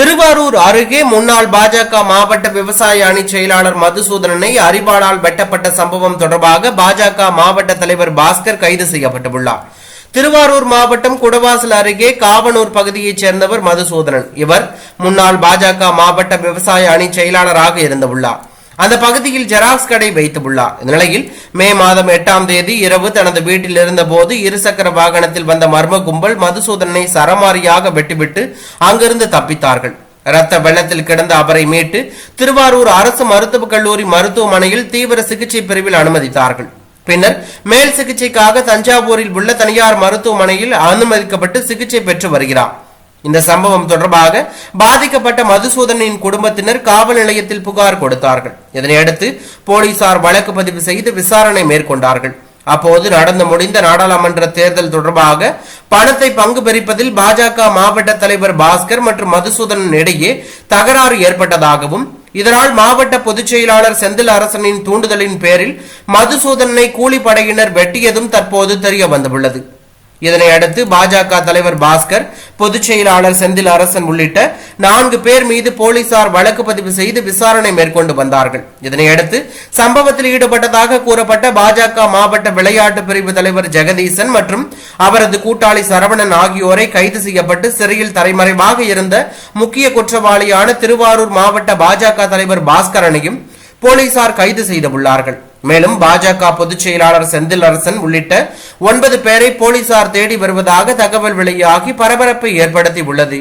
திருவாரூர் அருகே முன்னாள் பாஜக மாவட்ட விவசாய அணி செயலாளர் மதுசூதனனை அரிவாளால் வெட்டப்பட்ட சம்பவம் தொடர்பாக பாஜக மாவட்ட தலைவர் பாஸ்கர் கைது செய்யப்பட்டுள்ளார். திருவாரூர் மாவட்டம் குடவாசல் அருகே காவனூர் பகுதியைச் சேர்ந்தவர் மதுசூதனன். இவர் முன்னாள் பாஜக மாவட்ட விவசாய அணி செயலாளராக இருந்துள்ளார். அந்த பகுதியில் ஜெராக்ஸ் கடை வைத்துள்ளார் இந்த நிலையில் மே மாதம் எட்டாம் தேதி இரவு தனது வீட்டில் இருந்தபோது இருசக்கர வாகனத்தில் வந்த மர்ம கும்பல் மதுசூதனை சரமாரியாக வெட்டிவிட்டு அங்கிருந்து தப்பித்தார்கள். இரத்த வெள்ளத்தில் கிடந்த அவரை மீட்டு திருவாரூர் அரசு மருத்துவக் கல்லூரி மருத்துவமனையில் தீவிர சிகிச்சை பிரிவில் அனுமதித்தார்கள். பின்னர் மேல் சிகிச்சைக்காக தஞ்சாவூரில் உள்ள தனியார் மருத்துவமனையில் அனுமதிக்கப்பட்டு சிகிச்சை பெற்று வருகிறார். இந்த சம்பவம் தொடர்பாக பாதிக்கப்பட்ட மதுசூதனின் குடும்பத்தினர் காவல் நிலையத்தில் புகார் கொடுத்தார்கள். இதனையடுத்து போலீசார் வழக்கு பதிவு செய்து விசாரணை மேற்கொண்டார்கள். அப்போது நடந்து முடிந்த நாடாளுமன்ற தேர்தல் தொடர்பாக பணத்தை பங்கு பிரிப்பதில் பாஜக மாவட்ட தலைவர் பாஸ்கர் மற்றும் மதுசூதனன் இடையே தகராறு ஏற்பட்டதாகவும் இதனால் மாவட்ட பொதுச் செயலாளர் செந்தில் அரசனின் தூண்டுதலின் பேரில் மதுசூதனனை கூலிப்படையினர் வெட்டியதும் தற்போது தெரிய வந்துள்ளது. இதனை அடுத்து பாஜக தலைவர் பாஸ்கர் பொதுச் செயலாளர் செந்தில் அரசன் உள்ளிட்ட நான்கு பேர் மீது போலீசார் வழக்கு பதிவு செய்து விசாரணை மேற்கொண்டு வந்தார்கள். இதனையடுத்து சம்பவத்தில் ஈடுபட்டதாக கூறப்பட்ட பாஜக மாவட்ட விளையாட்டு பிரிவு தலைவர் ஜெகதீசன் மற்றும் அவரது கூட்டாளி சரவணன் ஆகியோரை கைது செய்யப்பட்டு சிறையில் தலைமறைவாக இருந்த முக்கிய குற்றவாளியான திருவாரூர் மாவட்ட பாஜக தலைவர் பாஸ்கரனையும் போலீசார் கைது செய்துள்ளார்கள் மேலும் பாஜக பொதுச் செயலாளர் செந்தில் அரசன் உள்ளிட்ட ஒன்பது பேரை போலீசார் தேடி வருவதாக தகவல் வெளியாகி பரபரப்பை ஏற்படுத்தி உள்ளது